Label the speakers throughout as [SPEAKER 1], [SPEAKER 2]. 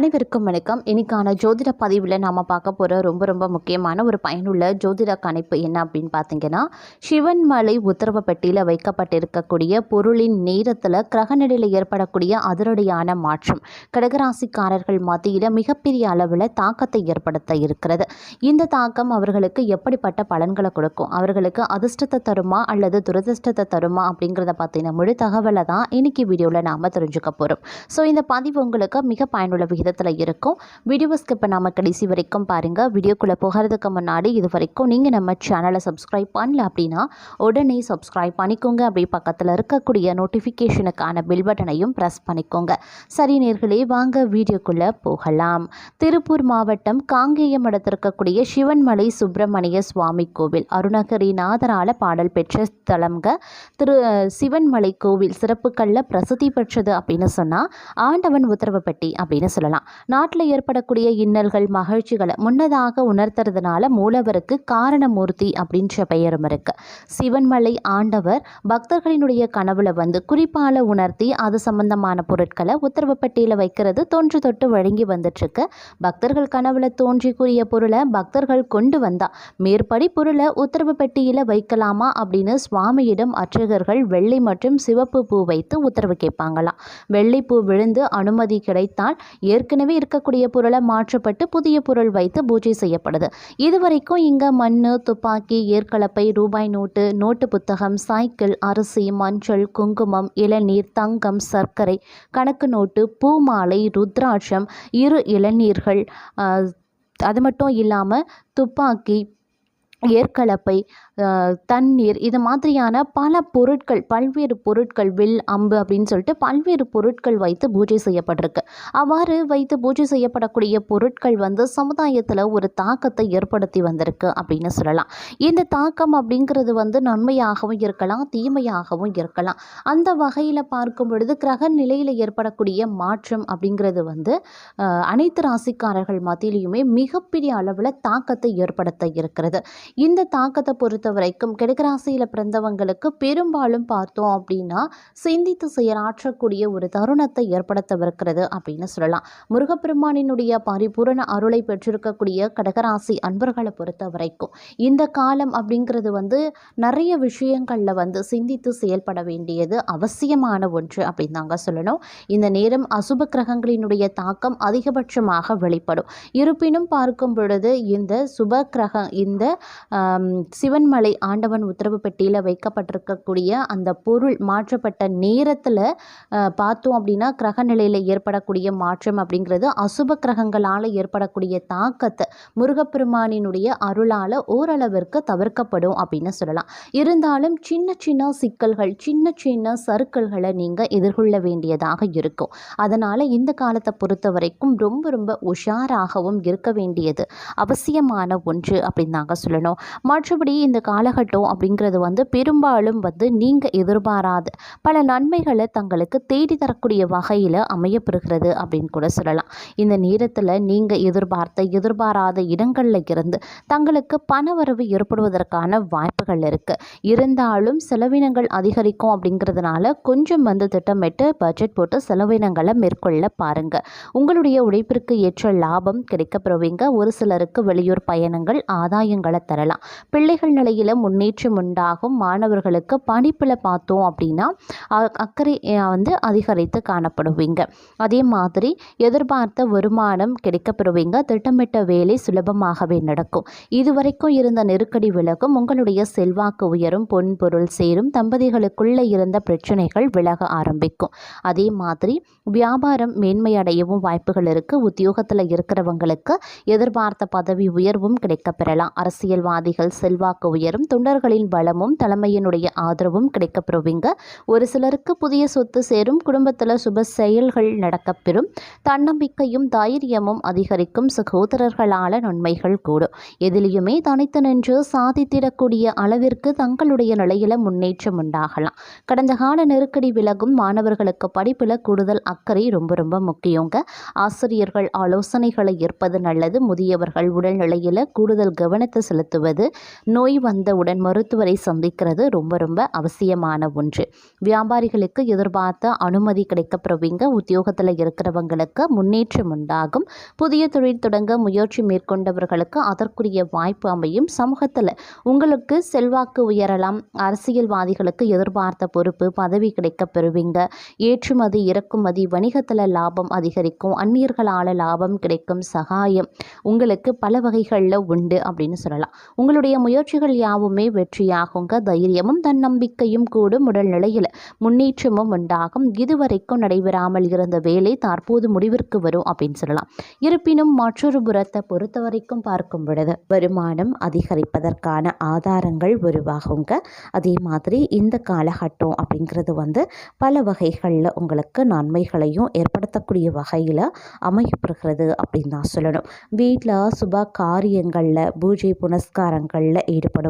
[SPEAKER 1] அனைவருக்கும் வணக்கம். இன்னைக்கான ஜோதிட பதிவில் நாம் பார்க்க போகிற ரொம்ப ரொம்ப முக்கியமான ஒரு பயனுள்ள ஜோதிட கணிப்பு என்ன அப்படின்னு பார்த்தீங்கன்னா சிவன்மலை உத்தரவு பெட்டியில் வைக்கப்பட்டிருக்கக்கூடிய பொருளின் நேரத்தில் கிரகநிலையில் ஏற்படக்கூடிய அதிரடியான மாற்றம். கடகராசிக்காரர்கள் மத்தியில் மிகப்பெரிய அளவில் தாக்கத்தை ஏற்படுத்த இருக்கிறது. இந்த தாக்கம் அவர்களுக்கு எப்படிப்பட்ட பலன்களை கொடுக்கும்? அவர்களுக்கு அதிர்ஷ்டத்தை தருமா அல்லது துரதிர்ஷ்டத்தை தருமா அப்படிங்கிறத பார்த்தீங்கன்னா முழு தகவலை தான் இன்னைக்கு வீடியோவில் நாம் தெரிஞ்சுக்க போகிறோம் ஸோ இந்த பதிவு உங்களுக்கு மிக பயனுள்ள விகிதம் இடத்துல இருக்கும். வீடியோ ஸ்கிப் பண்ணாமல் கடைசி வரைக்கும் பாருங்கள் வீடியோக்குள்ளே போகிறதுக்கு முன்னாடி இது வரைக்கும் நீங்கள் நம்ம சேனலை சப்ஸ்கிரைப் பண்ணல அப்படின்னா உடனே சப்ஸ்கிரைப் பண்ணிக்கோங்க. அப்படி பக்கத்தில் இருக்கக்கூடிய நோட்டிஃபிகேஷனுக்கான பில் பட்டனையும் ப்ரெஸ் பண்ணிக்கோங்க. சரி நேர்களே வாங்க வீடியோக்குள்ளே போகலாம். திருப்பூர் மாவட்டம் காங்கேயம் இடத்திருக்கக்கூடிய சிவன்மலை சுப்பிரமணிய சுவாமி கோவில். அருணகிரிநாதரால் பாடல் பெற்ற ஸ்தலம்க திரு சிவன்மலை கோவில் சிறப்புகளில் பிரசித்தி பெற்றது அப்படின்னு சொன்னால் ஆண்டவன் உத்தரவு பெட்டி அப்படின்னு சொல்லலாம். நாட்டில் ஏற்படக்கூடிய இன்னல்கள் மகிழ்ச்சிகளை முன்னதாக உணர்த்துறதுனால மூலவருக்கு காரணமூர்த்தி அப்படின்ற பெயரும் இருக்கு. சிவன்மலை ஆண்டவர் பக்தர்களினுடைய கனவுல வந்து குறிப்பால உணர்த்தி அது சம்பந்தமான பொருட்களை உத்தரவு பெட்டியில் வைக்கிறது தொன்று தொட்டு வழங்கி வந்துட்டு இருக்கு பக்தர்கள் கனவுல தோன்றி கூறிய பொருளை பக்தர்கள் கொண்டு வந்தா மேற்படி பொருளை உத்தரவு பெட்டியில் வைக்கலாமா அப்படின்னு சுவாமியிடம் அர்ச்சகர்கள் வெள்ளை மற்றும் சிவப்பு பூ வைத்து உத்தரவு கேட்பாங்களாம். வெள்ளை பூ விழுந்து அனுமதி கிடைத்தால் ஏற்கனவே இருக்கக்கூடிய பொருளை மாற்றப்பட்டு புதிய பொருள் வைத்து பூஜை செய்யப்படுது. இதுவரைக்கும் இங்கே மண் துப்பாக்கி ஏற்கலப்பை ரூபாய் நோட்டு நோட்டு புத்தகம் சைக்கிள் அரிசி மஞ்சள் குங்குமம் இளநீர் தங்கம் சர்க்கரை கணக்கு நோட்டு பூமாலை ருத்ராட்சம் இரு இளநீர்கள் அது மட்டும் இல்லாமல் துப்பாக்கி ஏற்கலப்பை தண்ணீர் இது மாதிரியான பல பொருட்கள் பல்வேறு பொருட்கள் வில் அம்பு அப்படின்னு சொல்லிட்டு பல்வேறு பொருட்கள் வைத்து பூஜை செய்யப்பட்டிருக்கு. அவ்வாறு வைத்து பூஜை செய்யப்படக்கூடிய பொருட்கள் வந்து சமுதாயத்தில் ஒரு தாக்கத்தை ஏற்படுத்தி வந்திருக்கு அப்படின்னு சொல்லலாம். இந்த தாக்கம் அப்படிங்கிறது வந்து நன்மையாகவும் இருக்கலாம் தீமையாகவும் இருக்கலாம். அந்த வகையில் பார்க்கும் பொழுது கிரக நிலையில் ஏற்படக்கூடிய மாற்றம் அப்படிங்கிறது வந்து அனைத்து ராசிக்காரர்கள் மத்தியிலையுமே மிகப்பெரிய அளவில் தாக்கத்தை ஏற்படுத்த இருக்கிறது. இந்த தாக்கத்தை பொறுத்த வரைக்கும் கிடக்கராசியில் பிறந்தவங்களுக்கு பெரும்பாலும் பார்த்தோம் அப்படின்னா சிந்தித்து செயலாற்றக்கூடிய ஒரு தருணத்தை ஏற்படுத்தவிருக்கிறது அப்படின்னு சொல்லலாம். முருகப்பெருமானினுடைய பரிபூரண அருளை பெற்றிருக்கக்கூடிய கடகராசி அன்பர்களை பொறுத்த வரைக்கும் இந்த காலம் அப்படிங்கிறது வந்து நிறைய விஷயங்களில் வந்து சிந்தித்து செயல்பட வேண்டியது அவசியமான ஒன்று அப்படின்னு தாங்க சொல்லணும். இந்த நேரம் அசுப கிரகங்களினுடைய தாக்கம் அதிகபட்சமாக வெளிப்படும். இருப்பினும் பார்க்கும் பொழுது இந்த சுப கிரக இந்த சிவன் நாளை ஆண்டவன் உத்தரவு பெட்டியில் வைக்கப்பட்டிருக்கக்கூடிய அந்த பொருள் மாற்றப்பட்ட நேரத்தில் பார்த்தோம் அப்படின்னா கிரக நிலையில் ஏற்படக்கூடிய மாற்றம் அப்படிங்கிறது அசுப கிரகங்களால் ஏற்படக்கூடிய தாக்கத்தை முருகப்பெருமானினுடைய அருளால் ஓரளவிற்கு தவிர்க்கப்படும் அப்படின்னு சொல்லலாம். இருந்தாலும் சின்ன சின்ன சிக்கல்கள் சின்ன சின்ன சறுக்கல்களை நீங்கள் எதிர்கொள்ள வேண்டியதாக இருக்கும். அதனால் இந்த காலத்தை பொறுத்த வரைக்கும் ரொம்ப ரொம்ப உஷாராகவும் இருக்க வேண்டியது அவசியமான ஒன்று அப்படின்னு நாங்கள் சொல்லணும். மற்றபடி இந்த காலகட்டம் அப்படிங்கிறது வந்து பெரும்பாலும் வந்து நீங்கள் எதிர்பாராத. பல நன்மைகளை தங்களுக்கு தேடி தரக்கூடிய வகையில் அமையப்பெறுகிறது அப்படின்னு கூட சொல்லலாம். இந்த நேரத்தில் நீங்கள் எதிர்பார்த்த எதிர்பாராத இடங்களில் இருந்து தங்களுக்கு பணவரவு ஏற்படுவதற்கான வாய்ப்புகள் இருக்குது இருந்தாலும் செலவினங்கள் அதிகரிக்கும் அப்படிங்கிறதுனால கொஞ்சம் வந்து திட்டமிட்டு பட்ஜெட் போட்டு செலவினங்களை மேற்கொள்ள பாருங்கள் உங்களுடைய உழைப்பிற்கு ஏற்ற லாபம் கிடைக்கப்பெறுவீங்க. ஒரு சிலருக்கு வெளியூர் பயணங்கள் ஆதாயங்களை தரலாம். பிள்ளைகள் நிலையில் முன்னேற்றம் உண்டாகும். மாணவர்களுக்கு படிப்பில் பார்த்தோம் அப்படின்னா அக்கறை வந்து அதிகரித்து காணப்படுவீங்க. அதே மாதிரி எதிர்பார்த்த வருமானம் கிடைக்கப்பெறுவீங்க திட்டமிட்ட வேலை சுலபமாகவே நடக்கும். இதுவரைக்கும் இருந்த நெருக்கடி விலகும். உங்களுடைய செல்வாக்கு உயரும். பொன் பொருள் சேரும். தம்பதிகளுக்குள்ள இருந்த பிரச்சனைகள் விலக ஆரம்பிக்கும். அதே மாதிரி வியாபாரம் மேன்மையடையவும் வாய்ப்புகள் இருக்கு. உத்தியோகத்தில் இருக்கிறவங்களுக்கு எதிர்பார்த்த பதவி உயர்வும் கிடைக்கப்பெறலாம். அரசியல்வாதிகள் செல்வாக்கு உயரும் தொண்டர்களின் பலமும் தலைமையினுடைய ஆதரவும் கிடைக்கப்பெறுவீங்க. ஒரு சிலருக்கு புதிய சொத்து சேரும் குடும்பத்தில் சுப செயல்கள் நடக்கப்பெறும். தன்னம்பிக்கையும் தைரியமும் அதிகரிக்கும் சகோதரர்களால நன்மைகள் கூடும். எதிலையுமே தனித்து நின்று சாதித்திடக்கூடிய அளவிற்கு தங்களுடைய நிலையில முன்னேற்றம் உண்டாகலாம். கடந்த கால நெருக்கடி விலகும் மாணவர்களுக்கு படிப்பில் கூடுதல் அக்கறை ரொம்ப ரொம்ப முக்கியங்க. ஆசிரியர்கள் ஆலோசனைகளை ஏற்பது நல்லது. முதியவர்கள் உடல்நிலையில் கூடுதல் கவனத்தை செலுத்துவது நோய் வந்தவுடன் மருத்துவரை சந்திக்கிறது ரொம்ப ரொம்ப அவசியமான ஒன்று. வியாபாரிகளுக்கு எதிர்பார்த்த அனுமதி கிடைக்கப்பெறுவீங்க. உத்தியோகத்தில் இருக்கிறவங்களுக்கு முன்னேற்றம் உண்டாகும். புதிய தொழில் தொடங்க முயற்சி மேற்கொண்டவர்களுக்கு அதற்குரிய வாய்ப்பு அமையும். சமூகத்தில் உங்களுக்கு செல்வாக்கு உயரலாம். அரசியல்வாதிகளுக்கு எதிர்பார்த்த பொறுப்பு பதவி கிடைக்கப் பெறுவீங்க ஏற்றுமதி இறக்குமதி வணிகத்தில் லாபம் அதிகரிக்கும். அந்நியர்களால் லாபம் கிடைக்கும். சகாயம். உங்களுக்கு பல வகைகளில் உண்டு அப்படின்னு சொல்லலாம். உங்களுடைய முயற்சிகள் யாவுமே வெற்றியாகுங்க. தைரியமும் தன்னம்பிக்கையும் கூடும் உடல்நிலையில் முன்னேற்றமும் உண்டாகும். இதுவரைக்கும் நடைபெறாமல் இருந்த வேலை தற்போது முடிவிற்கு வரும் அப்படின்னு சொல்லலாம். இருப்பினும் மற்றொரு புறத்தை பொறுத்த வரைக்கும் பார்க்கும் பொழுது வருமானம் அதிகரிப்பதற்கான ஆதாரங்கள் உருவாகுங்க. அதே மாதிரி இந்த காலகட்டம் அப்படிங்கிறது வந்து பல வகைகளில் உங்களுக்கு நன்மைகளையும் ஏற்படுத்தக்கூடிய வகையில் அமையப்படுகிறது அப்படின்னு தான் சொல்லணும். வீட்டில் சுப காரியங்களில் பூஜை புனஸ்காரங்களில் ஈடுபடும்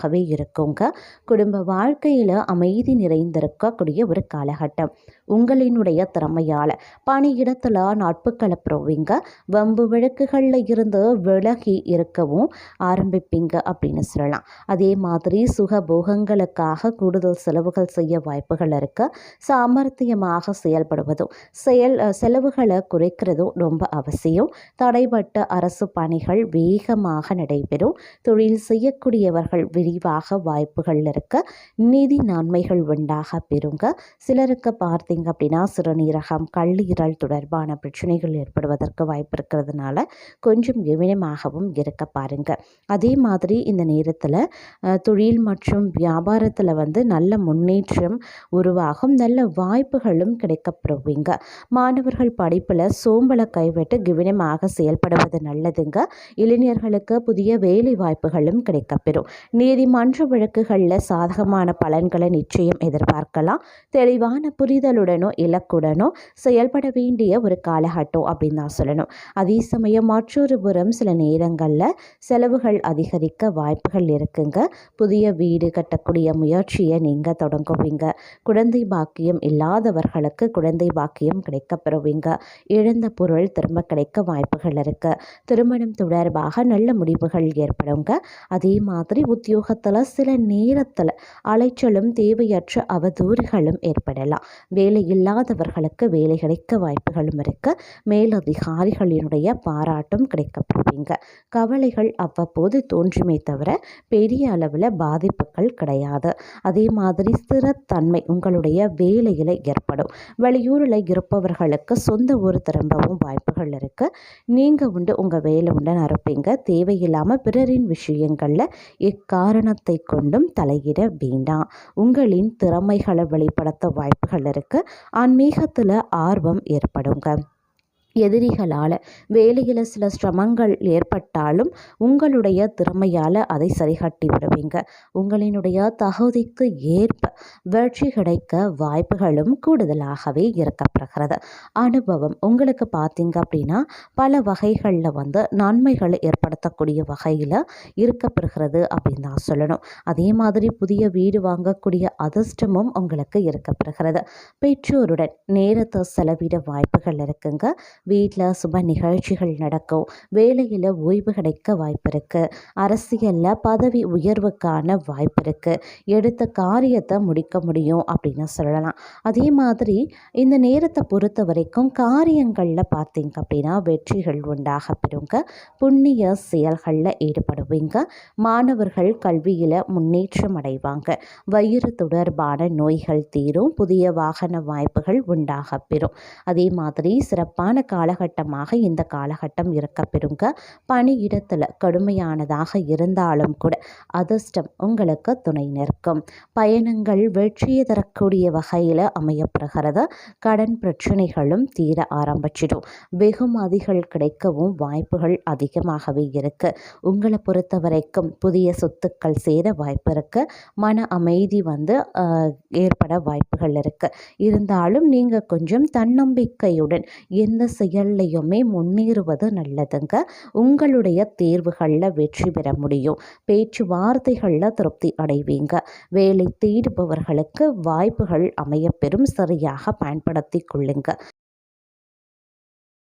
[SPEAKER 1] திருப்திகரமாகவே இருக்குங்க. குடும்ப வாழ்க்கையில் அமைதி நிறைந்திருக்கக்கூடிய ஒரு காலகட்டம். உங்களினுடைய திறமையால் பணியிடத்தில் நட்புகளை பெறுவீங்க வம்பு விளக்குகளில் இருந்து விலகி இருக்கவும் ஆரம்பிப்பீங்க அப்படின்னு சொல்லலாம். அதே மாதிரி சுக போகங்களுக்காக கூடுதல் செலவுகள் செய்ய வாய்ப்புகள் இருக்க. சாமர்த்தியமாக செயல்படுவதும் செயல் செலவுகளை குறைக்கிறதும் ரொம்ப அவசியம். தடைபட்ட அரசு பணிகள் வேகமாக நடைபெறும். தொழில் செய்யக்கூடியவர்கள் விரி விரிவாக வாய்ப்புகள் இருக்க நிதி நன்மைகள் உண்டாக பெறுங்க. சிலருக்கு பார்த்தீங்க அப்படின்னா சிறுநீரகம் கல்லீரல் தொடர்பான பிரச்சனைகள் ஏற்படுவதற்கு வாய்ப்பு இருக்கிறதுனால கொஞ்சம் கவனமாகவும் இருக்க பாருங்க. அதே மாதிரி இந்த நேரத்தில் தொழில் மற்றும் வியாபாரத்தில் வந்து நல்ல முன்னேற்றம் உருவாகும் நல்ல வாய்ப்புகளும் கிடைக்கப்படுவீங்க மாணவர்கள் படிப்பில் சோம்பலை கைவிட்டு கவனமாக செயல்படுவது நல்லதுங்க. இளைஞர்களுக்கு புதிய வேலை வாய்ப்புகளும் கிடைக்கப்பெறும். நீதிமன்ற வழக்குகளில் சாதகமான பலன்களை நிச்சயம் எதிர்பார்க்கலாம். தெளிவான புரிதலுடனோ இலக்குடனோ செயல்பட வேண்டிய ஒரு காலகட்டம் அப்படின்னு தான் சொல்லணும். அதே சமயம் மற்றொரு புறம் சில நேரங்களில் செலவுகள் அதிகரிக்க வாய்ப்புகள் இருக்குங்க. புதிய வீடு கட்டக்கூடிய முயற்சியை நீங்கள் தொடங்குவீங்க. குழந்தை பாக்கியம் இல்லாதவர்களுக்கு குழந்தை பாக்கியம் கிடைக்கப்பெறுவீங்க. இழந்த பொருள் திரும்ப கிடைக்க வாய்ப்புகள் இருக்குது திருமணம் தொடர்பாக நல்ல முடிவுகள் ஏற்படுங்க. அதே மாதிரி உத்தியோகத்தில் சில நேரத்தில் அலைச்சலும் தேவையற்ற அவதூறுகளும் ஏற்படலாம். வேலை இல்லாதவர்களுக்கு வேலை கிடைக்க வாய்ப்புகளும் இருக்கு. மேலதிகாரிகளினுடைய பாராட்டும் கிடைக்கப்படுவீங்க. கவலைகள் அவ்வப்போது தோன்றுமே தவிர பெரிய அளவில் பாதிப்புகள் கிடையாது. அதே மாதிரி ஸ்திரத்தன்மை உங்களுடைய வேலையில் ஏற்படும். வெளியூரில் இருப்பவர்களுக்கு சொந்த ஊர் திரும்பவும் வாய்ப்புகள் இருக்குது நீங்கள் உண்டு உங்கள் வேலை உண்டு நிரப்பீங்க. தேவையில்லாமல் பிறரின் விஷயங்களில் காரணத்தை கொண்டும் தலையிட வேண்டாம். உங்களின் திறமைகளை வெளிப்படுத்த வாய்ப்புகள் இருக்குது ஆன்மீகத்தில் ஆர்வம் ஏற்படுங்க. எதிரிகளால் வேலையில் சில சிரமங்கள் ஏற்பட்டாலும் உங்களுடைய திறமையால் அதை சரிகட்டி விடுவீங்க. உங்களினுடைய தகுதிக்கு ஏற்ப வெற்றி கிடைக்க வாய்ப்புகளும் கூடுதலாகவே இருக்கப்படுகிறது அனுபவம். உங்களுக்கு பார்த்தீங்க அப்படின்னா பல வகைகளில் வந்து நன்மைகளை ஏற்படுத்தக்கூடிய வகையில் இருக்கப்படுகிறது அப்படின்னு தான் சொல்லணும். அதே மாதிரி புதிய வீடு வாங்கக்கூடிய அதிர்ஷ்டமும் உங்களுக்கு இருக்கப்படுகிறது பெற்றோருடன் நேரத்தை செலவிட வாய்ப்புகள் இருக்குங்க. வீட்டில் சுப நிகழ்ச்சிகள் நடக்கும். வேலையில் ஓய்வு கிடைக்க வாய்ப்பு இருக்குது அரசியலில் பதவி உயர்வுக்கான வாய்ப்பு இருக்குது எடுத்த காரியத்தை முடிக்க முடியும் அப்படின்னு சொல்லலாம். அதே மாதிரி இந்த நேரத்தை பொறுத்த வரைக்கும் காரியங்களில் பார்த்தீங்க அப்படின்னா வெற்றிகள் உண்டாக பெறுங்க. புண்ணிய செயல்களில் ஈடுபடுவீங்க. மாணவர்கள் கல்வியில் முன்னேற்றம் அடைவாங்க. வயிறு தொடர்பான நோய்கள் தீரும். புதிய வாகன வாய்ப்புகள் உண்டாக பெறும். அதே மாதிரி சிறப்பான காலகட்டமாக இந்த காலகட்டம் இருக்க பெறுங்க பணியிடத்தில் கடுமையானதாக இருந்தாலும் கூட அதிர்ஷ்டம் உங்களுக்கு துணை நிற்கும். பயணங்கள் வெற்றியை தரக்கூடிய வகையில் அமையப்படுகிறது கடன் பிரச்சனைகளும் தீர ஆரம்பிச்சிடும். வெகுமதிகள் கிடைக்கவும் வாய்ப்புகள் அதிகமாகவே இருக்கு. உங்களை பொறுத்த வரைக்கும் புதிய சொத்துக்கள் சேர வாய்ப்பு இருக்கு. மன அமைதி வந்து ஏற்பட வாய்ப்புகள் இருக்கு. இருந்தாலும் நீங்கள் கொஞ்சம் தன்னம்பிக்கையுடன் எந்த செயல்லையுமே முன்னேறுவது நல்லதுங்க. உங்களுடைய தேர்வுகளில் வெற்றி பெற முடியும். பேச்சுவார்த்தைகளில் திருப்தி அடைவீங்க. வேலை தேடுபவர்களுக்கு வாய்ப்புகள் அமையப்பெறும் சரியாக பயன்படுத்தி கொள்ளுங்க.